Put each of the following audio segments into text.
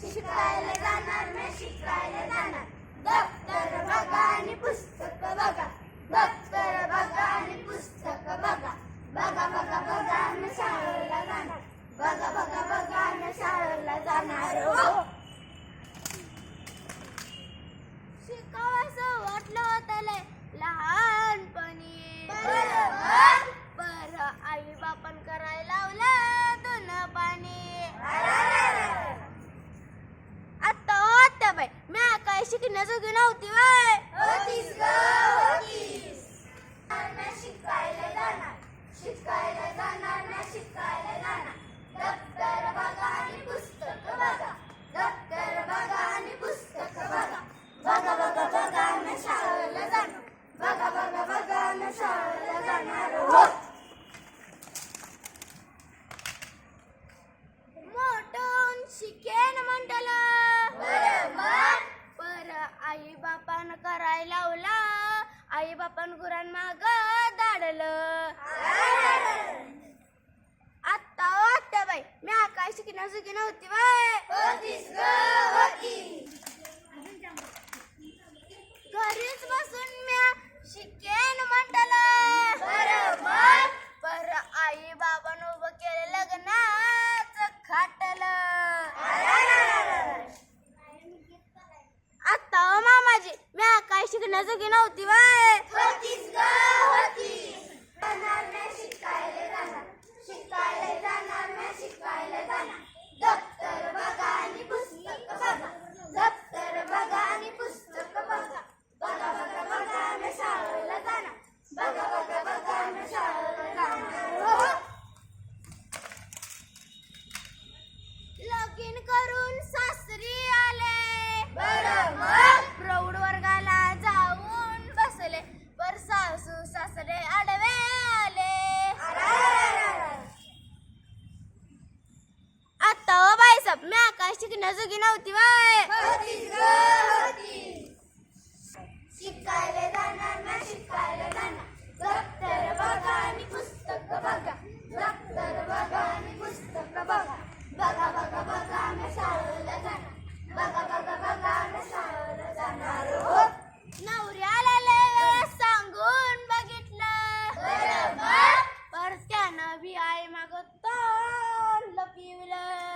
शिकायला जाणार मी शिकायला जाणार. दप्तर बघा आणि पुस्तक बघा. दप्तर बघा आणि पुस्तक बघा. बघा बघा बघा मी शाळेला जाणार. बघा बघा बघा मी शाळेला जाणार. शिकण्या चुकी नव्हती बाय. घरीच बसून मी शिकेन बरोबर पर आई बाबान उभं केलं लग्नाच खाटलं. आता हो मामाजी मी काय शिकण्याजोगी नव्हती बाय. होतीस ग होतीस. जाणार नाही शिकायला जाणार. शिकायला जाणार नाही शिकायला जाणार दप्तर बघा आणि पुस्तक बघा दप्तर बघा आणि पुस्तक बघा बघा बघा बघा मी शाळेला जाणार बघा बघा बघा मी शाळेला जाणार हो. लगीन करून सासरी आले बरोबर प्रौढ वर्गाला जाऊन बसले पर सासू सासरे आडवे आले आता हो बाई सब मी आकाश शिकण्याजोगी नव्हती बाय शिकायला जाणार ना शिकायला जाणार दप्तर बघा आणि पुस्तक बघा दप्तर बघा आणि पुस्तक बघा बघा बघा बघा मी शाळेला जाणार बघा बघा बघा मी शाळेला जाणार हो नवऱ्याला लय वेळा सांगून बघितलं बरोबर पर त्यानं बी आई मागत लपिवलं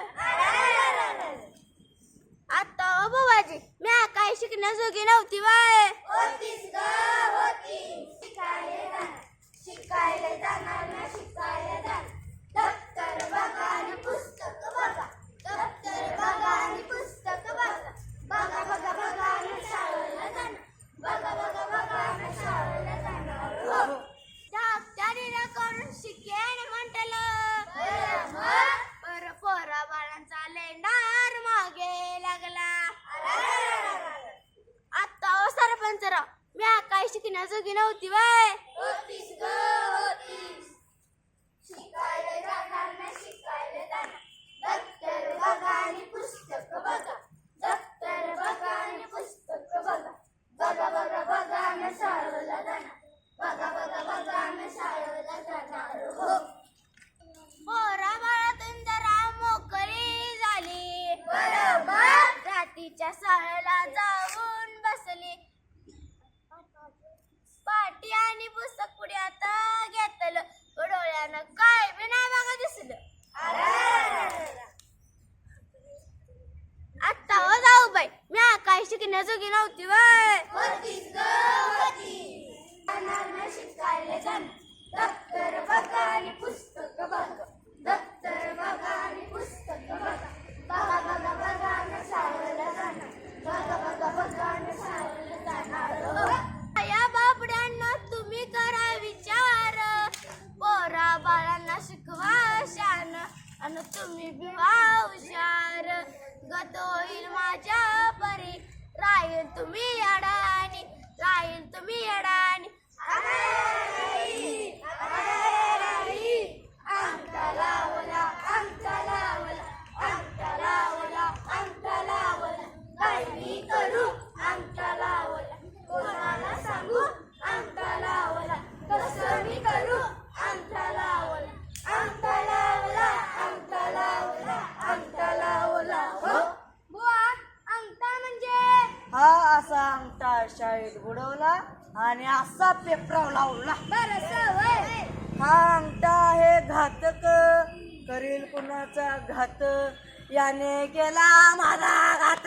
आता ओ बुवाजी मी काय शिकण्याजोगी नव्हती बाय होतीस ग होतीस. शिकायला जाणार शिकायला जाणार ना शिकायला जाणार दप्तर बघा पुस्तक बघा दप्तर बघा आणि पुस्तक बघा बघा बघा बघा मी शाळेला जाणार बघा बघा बघा मी शाळेला जाणार हो. धाकट्याने करून शिकेन म्हटलं पर पोरा बाळांचा लेंडार मागे लागला आता ओ सरपंच राव मी काय नव्हती बाय. होतीस ग होतीस. शिकायला जाणार ना शिकायला जाणार. दप्तर बघा आणि पुस्तक बघा. दप्तर बघा आणि पुस्तक बघा. बघा बघा बघा मी शाळेला जाणार. बघा बघा बघा मी शाळेला जाणार. हो. बाळातून जरा मोकळी झाली. बरोबर. रातीच्या शाळेला जाऊन बसली. पाटी आणि पुस्तक पुढे आता घेतलं. डोळ्यानं काय बी नाही बघा दिसलं. आता हो जाऊ बाई. मी काय शिकण्याजोगी नव्हती बाय शिकायला जाणार दप्तर बघा आणि पुस्तक तुम्ही हुशार गत होईल माझ्या परी राहील तुम्ही अडाणी राहील तुम्ही अडाणी अंगठा लावला अंगठा लावला अंगठा लावला अंगठा लावला काय मी करू अंगठा लावला कोणाला सांगू अंगठा लावला कसं मी करू अंगठा लावला अंगठा लावला अंगठा लावला अंगठा लावला हो शाळेत बुडवला आणि असा पेपराव लावला. हा अंगठा आहे घातक. करील कुणाचा घात? याने केला माझा घात.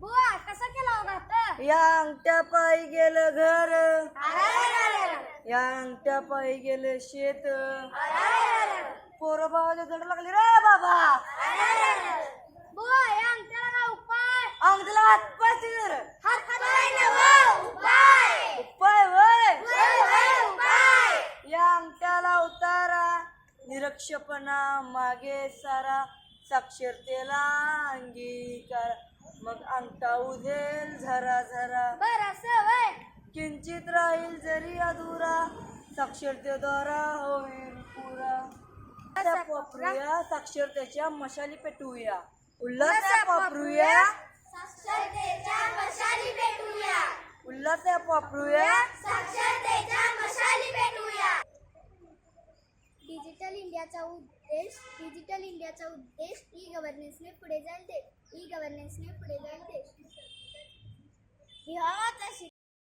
बुवा कसा केला हो घात? या अंगठ्या पायी गेलं घर. या अंगठ्या पायी गेलं शेत. पोरं बाबाच्या जड लागली रे बाबा. अंगठ्याला हात हात पाय नव उपाय. उपाय वय उपाय या अंगठ्याला उतारा. निरक्षपणा मागे सारा. साक्षरतेला अंगीकार. मग अंगठा उधेल झरा झरा. बरं सवय किंचित राहील जरी अधुरा. साक्षरतेद्वारा होईल पुरा. साक्षरतेच्या मशाली पेटवूया. उल्हास वापरूया. साक्षरतेच्या मशाली पेटूया उल्हास वापरूया साक्षरतेच्या मशाली पेटूया डिजिटल इंडियाचा उद्देश डिजिटल इंडियाचा उद्देश ई गव्हर्नन्सने पुढे जाईल देश ई गव्हर्नन्सने पुढे जाईल देश